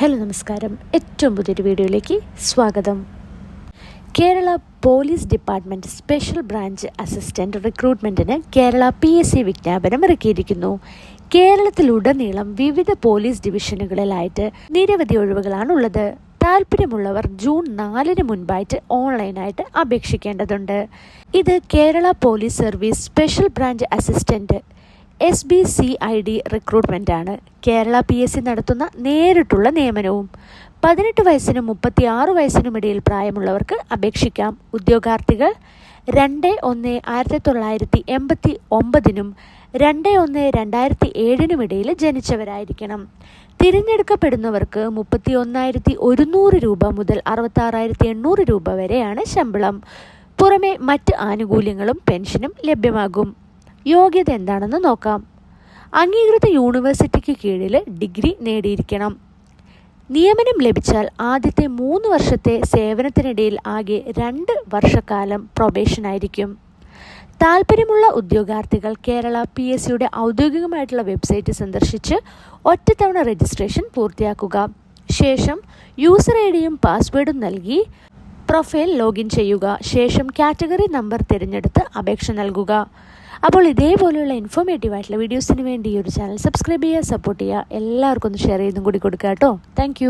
Hello നമസ്കാരം. ഏറ്റവും പുതിയൊരു വീഡിയോയിലേക്ക് സ്വാഗതം. Kerala police department special branch assistant റിക്രൂട്ട്മെന്റിന് Kerala P S C വിജ്ഞാപനം ഇറക്കിയിരിക്കുന്നു. കേരളത്തിലുടനീളം വിവിധ പോലീസ് ഡിവിഷനുകളിലായിട്ട് നിരവധി ഒഴിവുകളാണുള്ളത്. താല്പര്യമുള്ളവർ ജൂൺ നാലിന് മുൻപായിട്ട് ഓൺലൈനായിട്ട് അപേക്ഷിക്കേണ്ടതുണ്ട്. ഇത് Kerala police service special branch assistant S B C I D recruitment ആണ് കേരള പി എസ് സി നടത്തുന്ന നേരിട്ടുള്ള നിയമനവും. പതിനെട്ട് വയസ്സിനും മുപ്പത്തി ആറ് വയസ്സിനുമിടയിൽ പ്രായമുള്ളവർക്ക് അപേക്ഷിക്കാം. ഉദ്യോഗാർത്ഥികൾ രണ്ട് ഒന്ന് ആയിരത്തി തൊള്ളായിരത്തി എൺപത്തി ഒമ്പതിനും രണ്ട് ഒന്ന് രണ്ടായിരത്തി ഏഴിനും ഇടയിൽ ജനിച്ചവരായിരിക്കണം. തിരഞ്ഞെടുക്കപ്പെടുന്നവർക്ക് മുപ്പത്തി ഒന്നായിരത്തി ഒരുന്നൂറ് രൂപ മുതൽ അറുപത്താറായിരത്തി എണ്ണൂറ് രൂപ വരെയാണ് ശമ്പളം. പുറമെ മറ്റ് ആനുകൂല്യങ്ങളും പെൻഷനും ലഭ്യമാകും. യോഗ്യത എന്താണെന്ന് നോക്കാം. അംഗീകൃത യൂണിവേഴ്സിറ്റിക്ക് കീഴിൽ ഡിഗ്രി നേടിയിരിക്കണം. നിയമനം ലഭിച്ചാൽ ആദ്യത്തെ മൂന്ന് വർഷത്തെ സേവനത്തിനിടയിൽ ആകെ രണ്ട് വർഷക്കാലം പ്രൊബേഷനായിരിക്കും താല്പര്യമുള്ള ഉദ്യോഗാർത്ഥികൾ കേരള പി എസ് സിയുടെ ഔദ്യോഗികമായിട്ടുള്ള വെബ്സൈറ്റ് സന്ദർശിച്ച് ഒറ്റത്തവണ രജിസ്ട്രേഷൻ പൂർത്തിയാക്കുക. ശേഷം യൂസർ ഐ ഡിയും പാസ്വേഡും നൽകി പ്രൊഫൈൽ ലോഗിൻ ചെയ്യുക. ശേഷം കാറ്റഗറി നമ്പർ തിരഞ്ഞെടുത്ത് അപേക്ഷ നൽകുക. അപ്പോൾ ഇതേപോലെയുള്ള ഇൻഫോർമേറ്റീവ് ആയിട്ടുള്ള വീഡിയോസിന് വേണ്ടി ഈ ഒരു ചാനൽ സബ്സ്ക്രൈബ് ചെയ്യുക സപ്പോർട്ട് ചെയ്യുക. എല്ലാവർക്കും ഒന്ന് ഷെയർ ചെയ്തും കൂടി കൊടുക്കുക കേട്ടോ. താങ്ക്